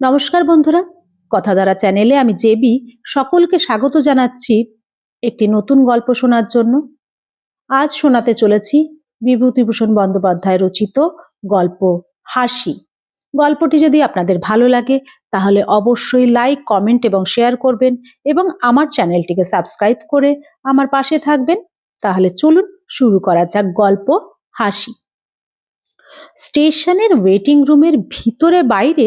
নমস্কার বন্ধুরা। কথা দ্বারা চ্যানেলে আমি জেবি সকলকে স্বাগত জানাচ্ছি একটি নতুন গল্প শোনার জন্য। আজ শোনাতে চলেছি বিভূতিভূষণ বন্দ্যোপাধ্যায় রচিত গল্প হাসি। গল্পটি যদি আপনাদের ভালো লাগে, তাহলে অবশ্যই লাইক, কমেন্ট এবং শেয়ার করবেন এবং আমার চ্যানেলটিকে সাবস্ক্রাইব করে আমার পাশে থাকবেন। তাহলে চলুন শুরু করা যাক গল্প হাসি। স্টেশনের ওয়েটিং রুমের ভিতরে বাইরে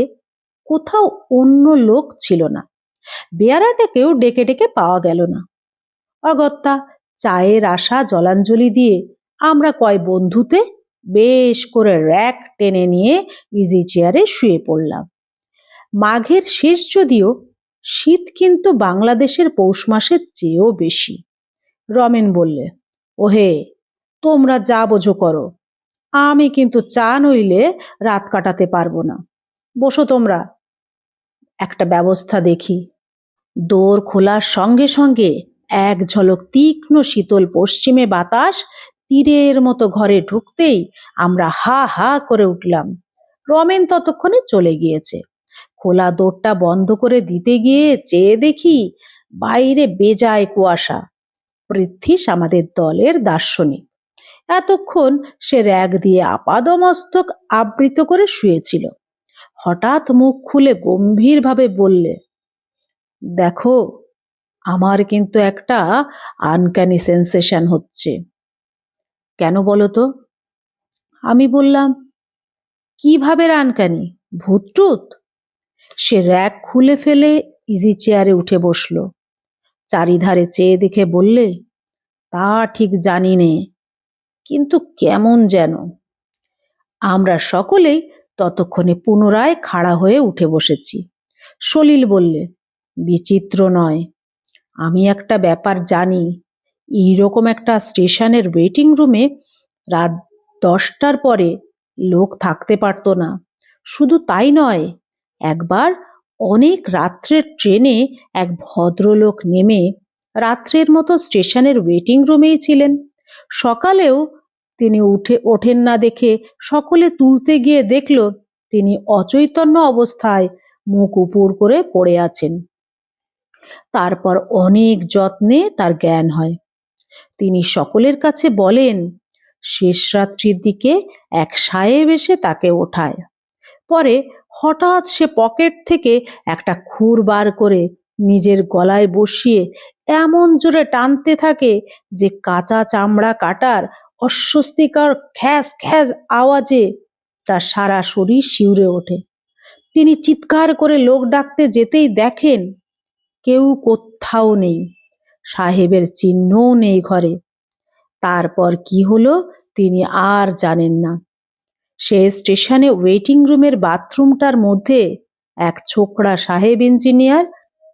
কোথাও অন্য লোক ছিল না। বেয়ারাটাকেও ডেকে ডেকে পাওয়া গেল না। অগত্যা চায়ের আশা জলাঞ্জলি দিয়ে আমরা কয় বন্ধুতে বেশ করে র্যাক টেনে নিয়ে ইজি চেয়ারে শুয়ে পড়লাম। মাঘের শেষ যদিও শীত কিন্তু বাংলাদেশের পৌষ মাসের চেয়েও বেশি। রমেন বললে, ওহে, তোমরা যা বোঝো করো। আমি কিন্তু চা নইলে রাত কাটাতে পারব না। বসো তোমরা একটা ব্যবস্থা দেখি। দোর খোলার সঙ্গে সঙ্গে এক ঝলক তীক্ষ্ণ শীতল পশ্চিমে বাতাস তীরের মতো ঘরে ঢুকতেই আমরা হা হা করে উঠলাম। রমেন ততক্ষণে চলে গিয়েছে। খোলা দোরটা বন্ধ করে দিতে গিয়ে চেয়ে দেখি বাইরে বেজায় কুয়াশা। পৃথ্বীশ আমাদের দলের দার্শনিক। এতক্ষণ সে র্যাগ দিয়ে আপাদমস্তক আবৃত করে শুয়েছিল। হঠাৎ মুখ খুলে গম্ভীরভাবে বললে, দেখো, আমার কিন্তু একটা আনক্যানি সেন্সেশন হচ্ছে। কেন বলো তো? আমি বললাম, কীভাবে আনকানি ভূতটুত? সে র্যাক খুলে ফেলে ইজি চেয়ারে উঠে বসল। চারিধারে চেয়ে দেখে বললে, তা ঠিক জানি নে, কিন্তু কেমন যেন? আমরা সকলেই ততক্ষণে পুনরায় খাড়া হয়ে উঠে বসেছি। সলিল বললে, বিচিত্র নয়। আমি একটা ব্যাপার জানি, এইরকম একটা স্টেশনের ওয়েটিং রুমে রাত দশটার পরে লোক থাকতে পারতো না। শুধু তাই নয়, একবার অনেক রাত্রের ট্রেনে এক ভদ্রলোক নেমে রাত্রের মতো স্টেশনের ওয়েটিং রুমেই ছিলেন। সকালেও তিনি উঠে, ওঠেন না দেখে সকলে তুলতে গিয়ে দেখল তিনি অচৈতন্য অবস্থায় মুখ উপর করে পড়ে আছেন। তারপর অনেক যত্নে তার জ্ঞান হয়। তিনি সকলের কাছে বলেন, শেষ রাত্রির দিকে এক সাহেব এসে তাকে ওঠায়। পরে হঠাৎ সে পকেট থেকে একটা খুর বার করে নিজের গলায় বসিয়ে এমন জোরে টানতে থাকে যে কাঁচা চামড়া কাটার অস্বস্তিকর খ্যাস খ্যাস আওয়াজে তার সারা শরীর শিউরে ওঠে। তিনি চিৎকার করে লোক ডাকতে যেতেই দেখেন কেউ কোথাও নেই, সাহেবের চিহ্নও নেই ঘরে। তারপর কি হলো তিনি আর জানেন না। সে স্টেশনে ওয়েটিং রুমের বাথরুমটার মধ্যে এক ছোকরা সাহেব ইঞ্জিনিয়ার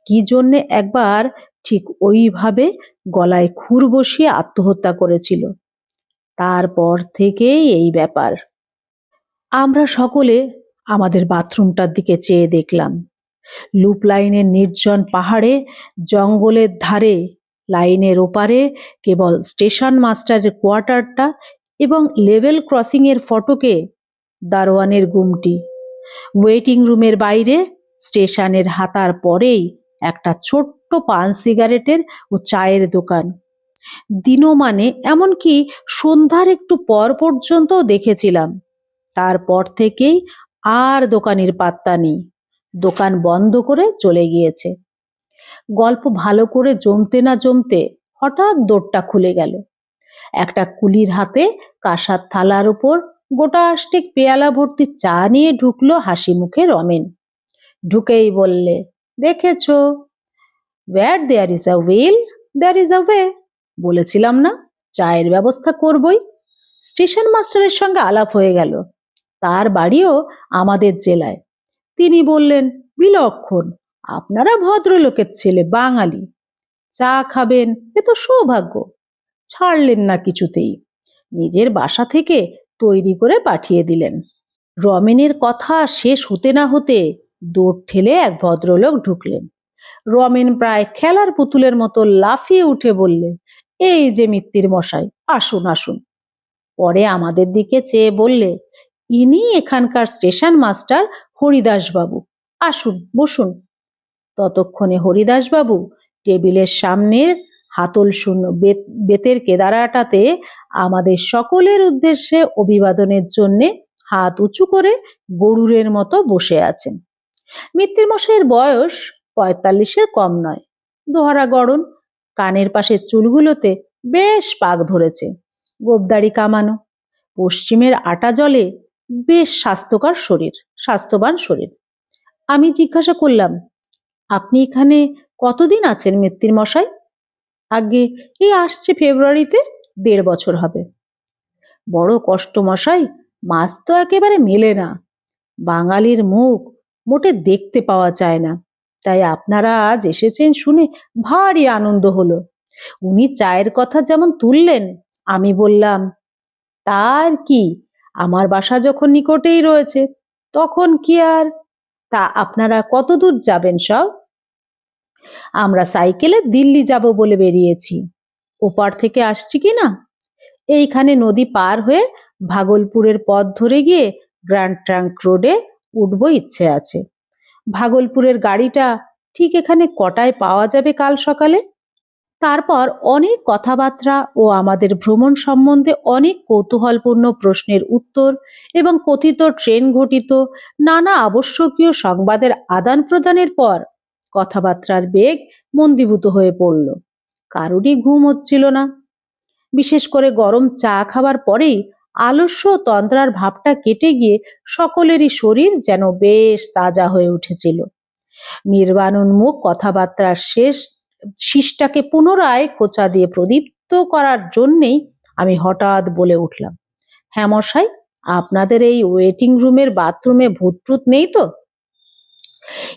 কি জন্যে একবার ঠিক ওইভাবে গলায় খুর বসিয়ে আত্মহত্যা করেছিল। তারপর থেকেই এই ব্যাপার। আমরা সকলে আমাদের বাথরুমটার দিকে চেয়ে দেখলাম। লুপ লাইনের নির্জন পাহাড়ে, জঙ্গলের ধারে, লাইনের ওপারে, কেবল স্টেশন মাস্টারের কোয়ার্টারটা এবং লেভেল ক্রসিংয়ের ফটকে দারোয়ানের গুমটি। ওয়েটিং রুমের বাইরে, স্টেশনের হাতার পরেই একটা ছোট্ট পান সিগারেটের ও চায়ের দোকান। দিনমানে এমনকি সন্ধ্যার একটু পর পর্যন্ত দেখেছিলাম। তারপর থেকেই আর দোকানের পাত্তা নেই। দোকান বন্ধ করে চলে গিয়েছে। গল্প ভালো করে জমতে না জমতে হঠাৎ দোরটা খুলে গেল। একটা কুলির হাতে কাঁসার থালার উপর গোটা আষ্টিক পেয়ালা ভর্তি চা নিয়ে ঢুকলো হাসি মুখে রমেন। ঢুকেই বললে, দেখেছ? Where there is a will there is a way বলেছিলাম না, চায়ের ব্যবস্থা করবই। স্টেশন মাস্টারের সঙ্গে আলাপ হয়ে গেল। তার বাড়িও আমাদের জেলায়। তিনি বললেন, বিলক্ষণ, আপনারা ভদ্রলোকের ছেলে, বাঙালি। চা খাবেন, এ তো সৌভাগ্য। ছাড়লেন না কিছুতেই। নিজের বাসা থেকে তৈরি করে পাঠিয়ে দিলেন। রমেনের কথা শেষ হতে না হতে দৌড় ঠেলে এক ভদ্রলোক ঢুকলেন। রমেন প্রায় খেলার পুতুলের মতো লাফিয়ে উঠে বললে এই যে মিত্তির মশাই, আসুন আসুন। পরে আমাদের দিকে চেয়ে বললে, ইনি এখানকার স্টেশন মাস্টার হরিদাস বাবু আসুন, বসুন। ততক্ষণে হরিদাসবাবু টেবিলের সামনের হাতল শূন্য বেত- বেতের কেদারাটাতে আমাদের সকলের উদ্দেশ্যে অভিবাদনের জন্যে হাত উঁচু করে গরুরের মতো বসে আছেন। মিত্তির মশাইয়ের বয়স পঁয়তাল্লিশের কম নয়। দোহারা গড়ন কানের পাশের চুলগুলোতে বেশ পাক ধরেছে। গোবদাড়ি কামানো। পশ্চিমের আটা জলে বেশ স্বাস্থ্যকর শরীর, স্বাস্থ্যবান শরীর। আমি জিজ্ঞাসা করলাম, আপনি এখানে কতদিন আছেন মিত্তির মশাই? আগে এই আসছে ফেব্রুয়ারিতে, দেড় বছর হবে। বড় কষ্ট মশাই, মাছ তো একেবারে মেলে না। বাঙালির মুখ মোটে দেখতে পাওয়া যায় না। তাই আপনারা আজ এসেছেন শুনে ভারী আনন্দ হলো। উনি চায়ের কথা যেমন তুললেন, আমি বললাম, তার কি? আমার বাসা যখন নিকটেই রয়েছে, তখন কি আর? তা আপনারা কত দূর যাবেন সব? আমরা সাইকেলে দিল্লি যাব বলে বেরিয়েছি। ওপার থেকে আসছি কি না? এইখানে নদী পার হয়ে ভাগলপুরের পথ ধরে গিয়ে গ্র্যান্ড ট্রাঙ্ক রোডে উঠবো ইচ্ছে আছে। ভাগলপুরের গাড়িটা ঠিক এখানে কটায় পাওয়া যাবে কাল সকালে? তারপর অনেক কথাবার্তা ও আমাদের ভ্রমণ সম্বন্ধে অনেক কৌতূহলপূর্ণ প্রশ্নের উত্তর এবং কথিত ট্রেন ঘটিত নানা আবশ্যকীয় সংবাদের আদান প্রদানের পর কথাবার্তার বেগ মন্দীভূত হয়ে পড়ল। কারোরই ঘুম হচ্ছিল না। বিশেষ করে গরম চা খাবার পরেই আলস্য তন্দ্রার ভাবটা কেটে গিয়ে সকলেরই শরীর যেন বেশ তাজা হয়ে উঠেছিল। নির্বাণোন্মুখ কথাবার্তার শেষ শীষটাকে পুনরায় খোঁচা দিয়ে প্রদীপ্ত করার জন্যেই আমি হঠাৎ বলে উঠলাম হ্যাঁ মশাই, আপনাদের এই ওয়েটিং রুমের বাথরুমে ভূতটুত নেই তো?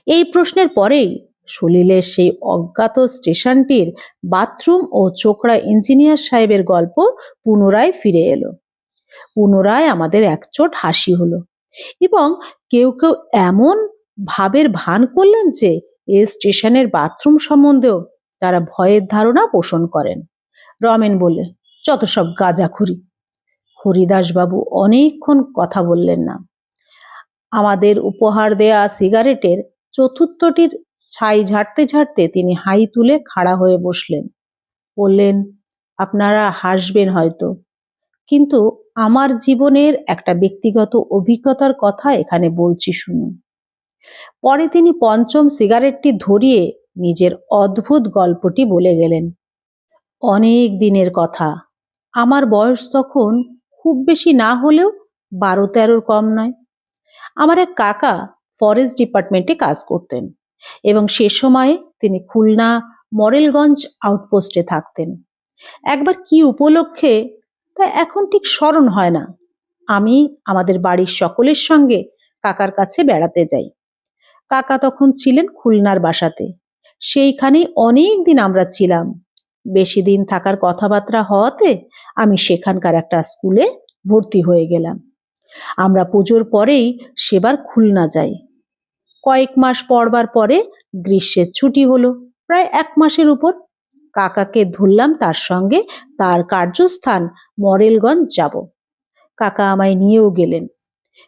এই প্রশ্নের পরেই সলিলের সেই অজ্ঞাত স্টেশনটির বাথরুম ও চোকড়া ইঞ্জিনিয়ার সাহেবের গল্প পুনরায় ফিরে এলো। পুনরায় আমাদের একচোট হাসি হলো। এবং কেউ কেউ এমন ভাবের ভান করলেন যে, এ স্টেশনের বাথরুম সম্বন্ধেও তারা ভয়ের ধারণা পোষণ করেন। রমেন বলে যত সব গাঁজা গাঁজাখুরি। হরিদাসবাবু অনেকক্ষণ কথা বললেন না। আমাদের উপহার দেয়া সিগারেটের চতুর্থটির ছাই ঝাড়তে ঝাড়তে তিনি হাই তুলে খাড়া হয়ে বসলেন। বললেন, আপনারা হাসবেন হয়তো। কিন্তু আমার জীবনের একটা ব্যক্তিগত অভিজ্ঞতার কথা এখানে বলছি, শুনুন। পরে তিনি পঞ্চম সিগারেটটি ধরিয়ে নিজের অদ্ভুত গল্পটি বলে গেলেন। অনেক দিনের কথা। আমার বয়স তখন খুব বেশি না হলেও বারো তেরোর কম নয়। আমার এক কাকা ফরেস্ট ডিপার্টমেন্টে কাজ করতেন এবং সে সময়ে তিনি খুলনা মরেলগঞ্জ আউটপোস্টে থাকতেন। একবার কি উপলক্ষে তা এখন ঠিক স্মরণ হয় না। আমি আমাদের বাড়ির সকলের সঙ্গে কাকার কাছে বেড়াতে যাই। কাকা তখন ছিলেন খুলনার বাসাতে। সেইখানেই অনেক দিন আমরা ছিলাম। বেশি দিন থাকার কথাবার্তা হওয়াতে আমি সেখানকার একটা স্কুলে ভর্তি হয়ে গেলাম। আমরা পুজোর পরেই সেবার খুলনা যাই। কয়েক মাস পড়বার পরে গ্রীষ্মের ছুটি হলো। প্রায় এক মাসের উপর কাকাকে ধরলাম তার সঙ্গে, তার কার্যস্থান মরেলগঞ্জ যাব। কাকা আমায় নিয়েও গেলেন।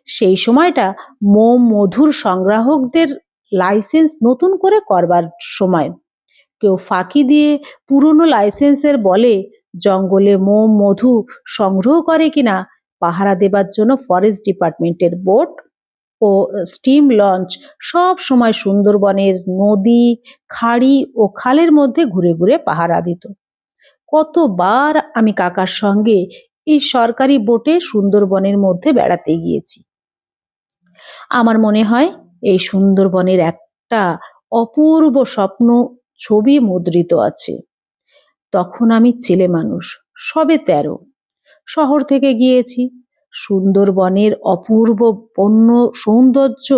সেই সময়টা মোম মধুর সংগ্রাহকদের লাইসেন্স নতুন করে করবার সময়। কেউ ফাঁকি দিয়ে পুরনো লাইসেন্সের বলে জঙ্গলে মোম মধু সংগ্রহ করে কিনা, পাহারা দেবার জন্য ফরেস্ট ডিপার্টমেন্টের বোট ও স্টিম লঞ্চ সব সময় সুন্দরবনের নদী, খাড়ি ও খালের মধ্যে ঘুরে ঘুরে পাহারা দিত। কতবার আমি কাকার সঙ্গে এই সরকারি বোটে সুন্দরবনের মধ্যে বেড়াতে গিয়েছি। আমার মনে হয় এই সুন্দরবনের একটা অপূর্ব স্বপ্ন ছবি মুদ্রিত আছে। তখন আমি ছেলে মানুষ, সবে তেরো। শহর থেকে গিয়েছি সুন্দরবনের অপূর্ব বন্য সৌন্দর্য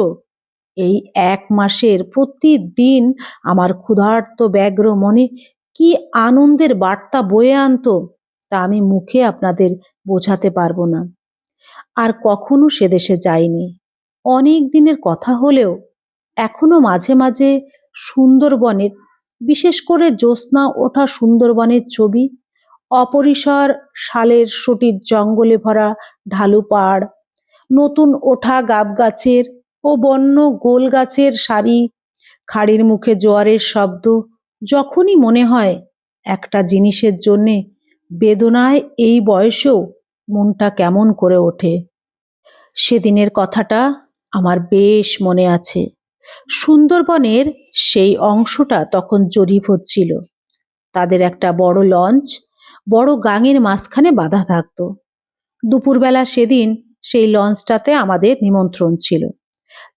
এই এক মাসের প্রতিদিন আমার ক্ষুধার্ত ব্যগ্র মনে কি আনন্দের বার্তা বয়ে আনতো তা আমি মুখে আপনাদের বোঝাতে পারব না। আর কখনো সে দেশে যাইনি। অনেক দিনের কথা হলেও এখনও মাঝে মাঝে সুন্দরবনের, বিশেষ করে জ্যোৎস্না ওঠা সুন্দরবনের ছবি অপরিসর শালের সটির জঙ্গলে ভরা ঢালু পাড়, নতুন ওঠা গাব গাছের ও বন্য গোল গাছের সারি, খাড়ির মুখে জোয়ারের শব্দ, যখনই মনে হয় একটা জিনিসের জন্যে বেদনায় এই বয়সেও মনটা কেমন করে ওঠে। সেদিনের কথাটা আমার বেশ মনে আছে। সুন্দরবনের সেই অংশটা তখন জরিপ হচ্ছিল। তাদের একটা বড় লঞ্চ বড় গাঙের মাঝখানে বাঁধা থাকতো। দুপুরবেলা সেদিন সেই লঞ্চটাতে আমাদের নিমন্ত্রণ ছিল।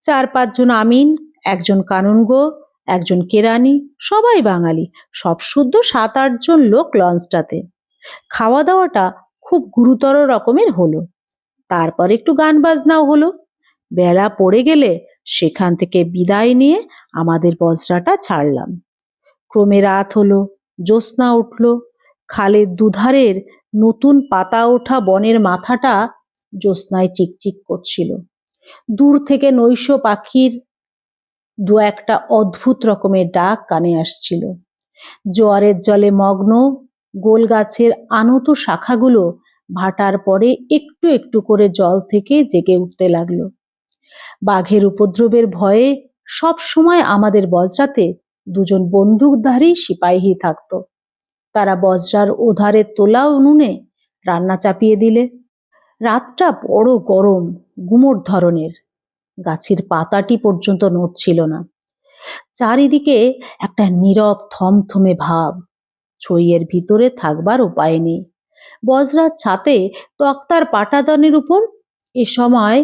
চার পাঁচজন আমিন, একজন কানুনগো, একজন কেরানি, সবাই বাঙালি, সব শুদ্ধ সাত আটজন লোক লঞ্চটাতে। খাওয়া দাওয়াটা খুব গুরুতর রকমের হলো। তারপর একটু গান বাজনাও হলো। বেলা পড়ে গেলে সেখান থেকে বিদায় নিয়ে আমাদের বজরাটা ছাড়লাম। ক্রমে রাত হলো, জ্যোৎস্না উঠল খালের দুধারের নতুন পাতা ওঠা বনের মাথাটা জ্যোৎস্নায় চিকচিক করছিল। দূর থেকে নৈশ পাখির দু একটা অদ্ভুত রকমের ডাক কানে আসছিল। জোয়ারের জলে মগ্ন গোল গাছের আনত শাখাগুলো ভাটার পরে একটু একটু করে জল থেকে জেগে উঠতে লাগল। বাঘের উপদ্রবের ভয়ে সব সময় আমাদের বজরাতে দুজন বন্দুকধারী সিপাহী থাকতো। তারা বজ্রার ওধারে তোলা উনুনে রান্না চাপিয়ে দিলে। রাতটা বড় গরম, গুমোট ধরনের। গাছের পাতাটি পর্যন্ত নড়ছিল না। চারিদিকে একটা নীরব থমথমে ভাব। ছইয়ের ভিতরে থাকবার উপায় নেই। বজরার ছাতে তক্তার পাটাদনের উপর এ সময়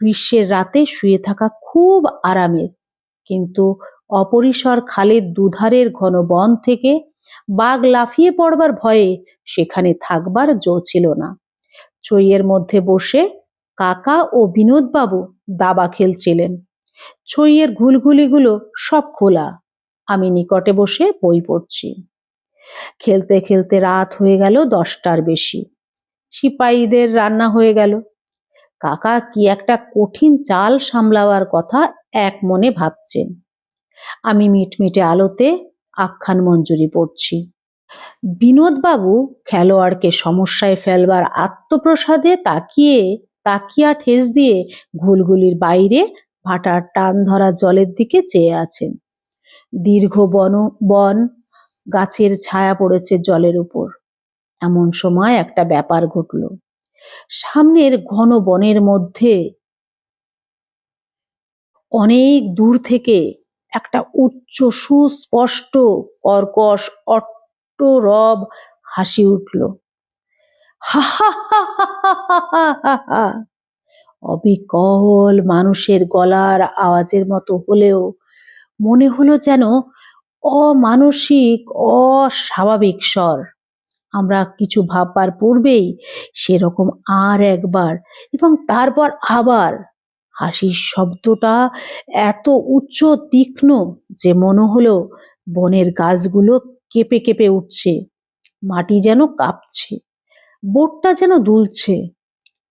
গ্রীষ্মের রাতে শুয়ে থাকা খুব আরামের। কিন্তু অপরিসর খালের দুধারের ঘন বন থেকে বাঘ লাফিয়ে পড়বার ভয়ে সেখানে থাকবার জো ছিল না। ছইয়ের মধ্যে বসে কাকা ও বিনোদবাবু দাবা খেলছিলেন। ছইয়ের ঘুলঘুলিগুলো সব খোলা। আমি নিকটে বসে বই পড়ছি। খেলতে খেলতে রাত হয়ে গেল দশটার বেশি। সিপাহীদের রান্না হয়ে গেল। কাকা কি একটা কঠিন চাল সামলাবার কথা এক মনে ভাবছেন। আমি মিটমিটে আলোতে আখ্যান মঞ্জুরি পড়ছি। বিনোদবাবু খেলোয়াড়কে সমস্যায় ফেলবার আত্মপ্রসাদে তাকিয়ে, তাকিয়া ঠেস দিয়ে ঘুলগুলির বাইরে ভাটার টান ধরা জলের দিকে চেয়ে আছেন। দীর্ঘ বন বন, গাছের ছায়া পড়েছে জলের উপর। এমন সময় একটা ব্যাপার ঘটল। সামনের ঘন বনের মধ্যে অনেক দূর থেকে একটা উচ্চ সুস্পষ্ট, কর্কশ, অট্টরব হাসি উঠল। অবিকল মানুষের গলার আওয়াজের মতো হলেও মনে হলো যেন অমানসিক, অস্বাভাবিক স্বর। আমরা কিছু ভাববার পূর্বেই সেরকম আর একবার এবং তারপর আবার হাসির শব্দটা এত উচ্চ, তীক্ষ্ণ যে মনে হলো বনের গাছগুলো কেঁপে কেঁপে উঠছে। মাটি যেন কাঁপছে, বোটটা যেন দুলছে।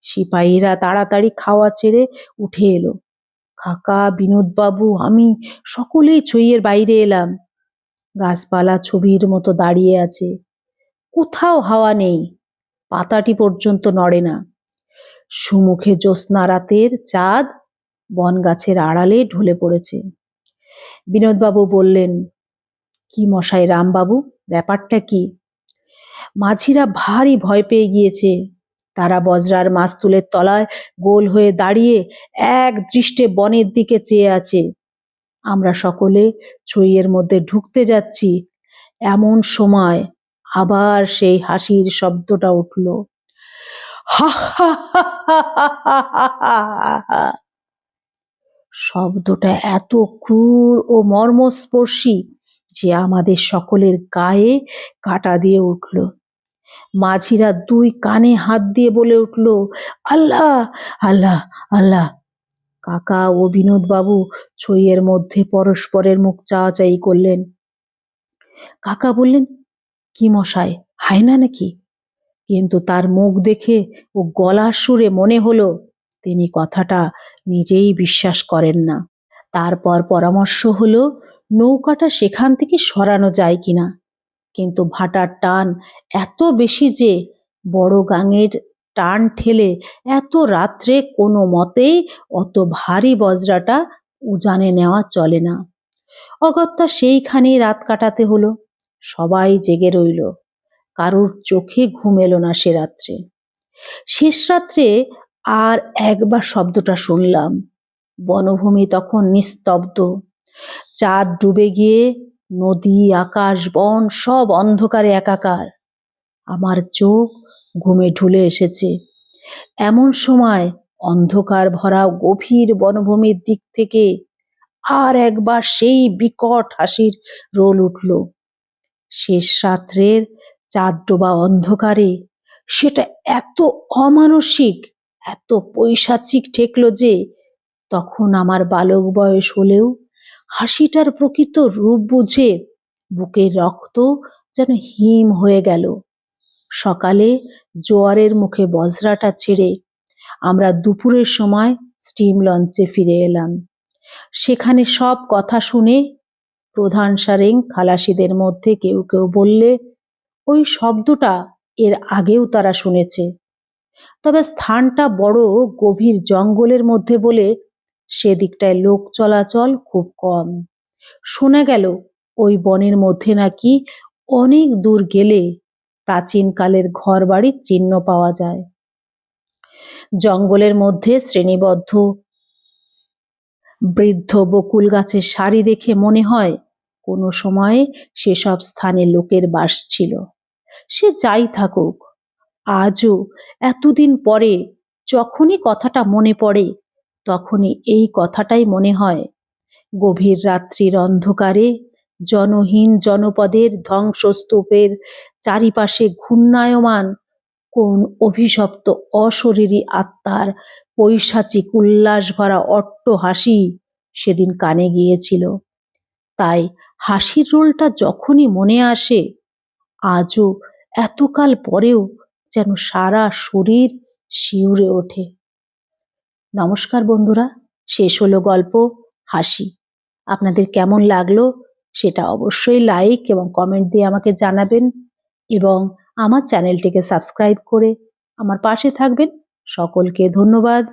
সিপাহীরা তাড়াতাড়ি খাওয়া ছেড়ে উঠে এলো। কাকা, বিনোদবাবু, আমি সকলেই ছইয়ের বাইরে এলাম। গাছপালা ছবির মতো দাঁড়িয়ে আছে। কোথাও হাওয়া নেই। পাতাটি পর্যন্ত নড়ে না। সুমুখে জ্যোৎস্না রাতের চাঁদ বন গাছের আড়ালে ঢলে পড়েছে। বিনোদবাবু বললেন, কি মশাই রামবাবু, ব্যাপারটা কি? মাঝিরা ভারী ভয় পেয়ে গিয়েছে। তারা বজরার মাস্তুলের তলায় গোল হয়ে দাঁড়িয়ে এক দৃষ্টে বনের দিকে চেয়ে আছে। আমরা সকলে ছইয়ের মধ্যে ঢুকতে যাচ্ছি। এমন সময় আবার সেই হাসির শব্দটা উঠল। শব্দটা এত ক্রূর ও মর্মস্পর্শী যে আমাদের সকলের গায়ে কাটা দিয়ে উঠল। মাঝিরা দুই কানে হাত দিয়ে বলে উঠল, আল্লাহ আল্লাহ আল্লাহ। কাকা ও বিনোদবাবু ছইয়ের মধ্যে পরস্পরের মুখ চাওয়াচাই করলেন। কাকা বললেন, কি মশাই হায় না নাকি? কিন্তু তার মুখ দেখে ও গলার সুরে মনে হলো, তিনি কথাটা নিজেই বিশ্বাস করেন না। তারপর পরামর্শ হলো, নৌকাটা সেখান থেকে সরানো যায় কিনা। কিন্তু ভাটার টান এত বেশি যে, বড় গাঙের টান ঠেলে এত রাত্রে কোনো মতেই অত ভারী বজরাটা উজানে নেওয়া চলে না। অগত্যা সেইখানেই রাত কাটাতে হলো। সবাই জেগে রইল। কারোর চোখে ঘুম এলো না সে রাত্রে। শেষ রাত্রে আর একবার শব্দটা শুনলাম। বনভূমি তখন নিস্তব্ধ। চাঁদ ডুবে গিয়ে, নদী, আকাশ, বন সব অন্ধকারে একাকার। আমার চোখ ঘুমে ঢুলে এসেছে। এমন সময় অন্ধকার ভরা গভীর বনভূমির দিক থেকে আর একবার সেই বিকট হাসির রোল উঠল। শেষ রাত্রের চাঁদ ডোবা অন্ধকারে, সেটা এত অমানসিক, এত পৈশাচিক ঠেকলো যে, তখন আমার বালক বয়স হলেও হাসিটার প্রকৃত রূপ বুঝে বুকের রক্ত যেন হিম হয়ে গেল। সকালে জোয়ারের মুখে বজরাটা ছেড়ে আমরা দুপুরের সময় স্টিম লঞ্চে ফিরে এলাম। সেখানে সব কথা শুনে প্রধান সারেং খালাসিদের মধ্যে কেউ কেউ বললে ওই শব্দটা এর আগেও তারা শুনেছে। তবে স্থানটা বড় গভীর জঙ্গলের মধ্যে বলে সেদিকটায় লোক চলাচল খুব কম। শোনা গেল, ওই বনের মধ্যে নাকি অনেক দূর গেলে প্রাচীনকালের ঘরবাড়ির চিহ্ন পাওয়া যায়। জঙ্গলের মধ্যে শ্রেণীবদ্ধ বৃদ্ধ বকুল গাছের সারি দেখে মনে হয় কোনো সময়ে সেসব স্থানে লোকের বাস ছিল। সে যাই থাকুক। আজও এতদিন পরে যখনই কথাটা মনে পড়ে, তখনই এই কথাটাই মনে হয়। গভীর রাত্রির অন্ধকারে জনহীন জনপদের ধ্বংসস্তূপের চারিপাশে ঘূর্ণায়মান কোন অভিশপ্ত অশরীরী আত্মার পৈশাচিক উল্লাস ভরা অট্ট হাসি সেদিন কানে গিয়েছিল। তাই হাসির রোলটা যখনই মনে আসে, আজও এতকাল পরেও যেন সারা শরীর শিউরে ওঠে। নমস্কার বন্ধুরা, শেষ হলো গল্প হাসি। আপনাদের কেমন লাগল সেটা অবশ্যই লাইক এবং কমেন্ট দিয়ে আমাকে জানাবেন এবং আমার চ্যানেলটিকে সাবস্ক্রাইব করে আমার পাশে থাকবেন। সকলকে ধন্যবাদ।